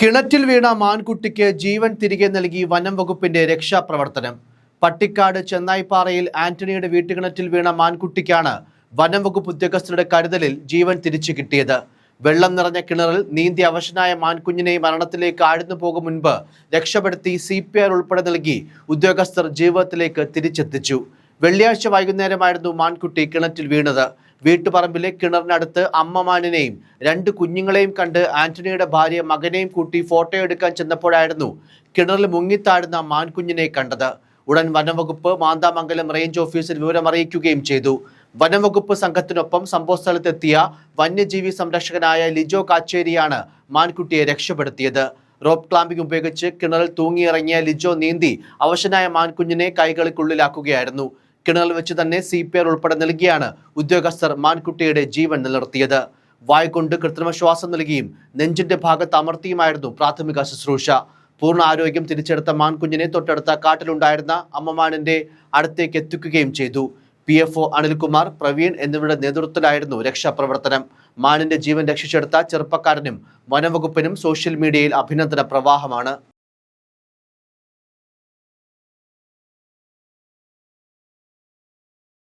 കിണറ്റിൽ വീണ മാൻകുട്ടിക്ക് ജീവൻ തിരികെ നൽകി വനം വകുപ്പിന്റെ രക്ഷാപ്രവർത്തനം. പട്ടിക്കാട് ചെന്നായിപ്പാറയിൽ ആന്റണിയുടെ വീട്ടുകിണറ്റിൽ വീണ മാൻകുട്ടിക്കാണ് വനം വകുപ്പ് ഉദ്യോഗസ്ഥരുടെ കരുതലിൽ ജീവൻ തിരിച്ചു കിട്ടിയത്. വെള്ളം നിറഞ്ഞ കിണറിൽ നീന്തി അവശനായ മാൻകുഞ്ഞിനെ മരണത്തിലേക്ക് ആഴ്ന്നു പോകും മുൻപ് രക്ഷപ്പെടുത്തി സി പി ആർ ഉൾപ്പെടെ നൽകി ഉദ്യോഗസ്ഥർ ജീവിതത്തിലേക്ക് തിരിച്ചെത്തിച്ചു. വെള്ളിയാഴ്ച വൈകുന്നേരമായിരുന്നു മാൻകുട്ടി കിണറ്റിൽ വീണത്. വീട്ടുപറമ്പിലെ കിണറിനടുത്ത് അമ്മമാനിനെയും രണ്ട് കുഞ്ഞുങ്ങളെയും കണ്ട് ആന്റണിയുടെ ഭാര്യ മകനെയും കൂട്ടി ഫോട്ടോ എടുക്കാൻ ചെന്നപ്പോഴായിരുന്നു കിണറിൽ മുങ്ങിത്താഴുന്ന മാൻകുഞ്ഞിനെ കണ്ടത്. ഉടൻ വനംവകുപ്പ് മാന്താമംഗലം റേഞ്ച് ഓഫീസിൽ വിവരമറിയിക്കുകയും ചെയ്തു. വനംവകുപ്പ് സംഘത്തിനൊപ്പം സംഭവസ്ഥലത്തെത്തിയ വന്യജീവി സംരക്ഷകനായ ലിജോ കാച്ചേരിയാണ് മാൻകുട്ടിയെ രക്ഷപ്പെടുത്തിയത്. റോപ്പ് ക്ലാമ്പിംഗ് ഉപയോഗിച്ച് കിണറിൽ തൂങ്ങിയിറങ്ങിയ ലിജോ നീന്തി അവശനായ മാൻകുഞ്ഞിനെ കൈകൾക്കുള്ളിലാക്കുകയായിരുന്നു കിണറിൽ വെച്ച് തന്നെ സി പി ആർ ഉൾപ്പെടെ നൽകിയാണ് ഉദ്യോഗസ്ഥർ മാൻകുട്ടിയുടെ ജീവൻ നിലനിർത്തിയത്. വായ്കൊണ്ട് കൊണ്ട് കൃത്രിമ ശ്വാസം നൽകിയും നെഞ്ചിന്റെ ഭാഗത്ത് അമർത്തിയുമായിരുന്നു പ്രാഥമിക ശുശ്രൂഷ. പൂർണ ആരോഗ്യം തിരിച്ചെടുത്ത മാൻകുഞ്ഞിനെ തൊട്ടടുത്ത കാട്ടിലുണ്ടായിരുന്ന അമ്മമാനിന്റെ അടുത്തേക്ക് എത്തിക്കുകയും ചെയ്തു. P F O Anilkumar Praveen എന്നിവരുടെ നേതൃത്വത്തിലായിരുന്നു രക്ഷാപ്രവർത്തനം. മാനിന്റെ ജീവൻ രക്ഷിച്ചെടുത്ത ചെറുപ്പക്കാരനും വനംവകുപ്പിനും സോഷ്യൽ മീഡിയയിൽ അഭിനന്ദന പ്രവാഹമാണ്.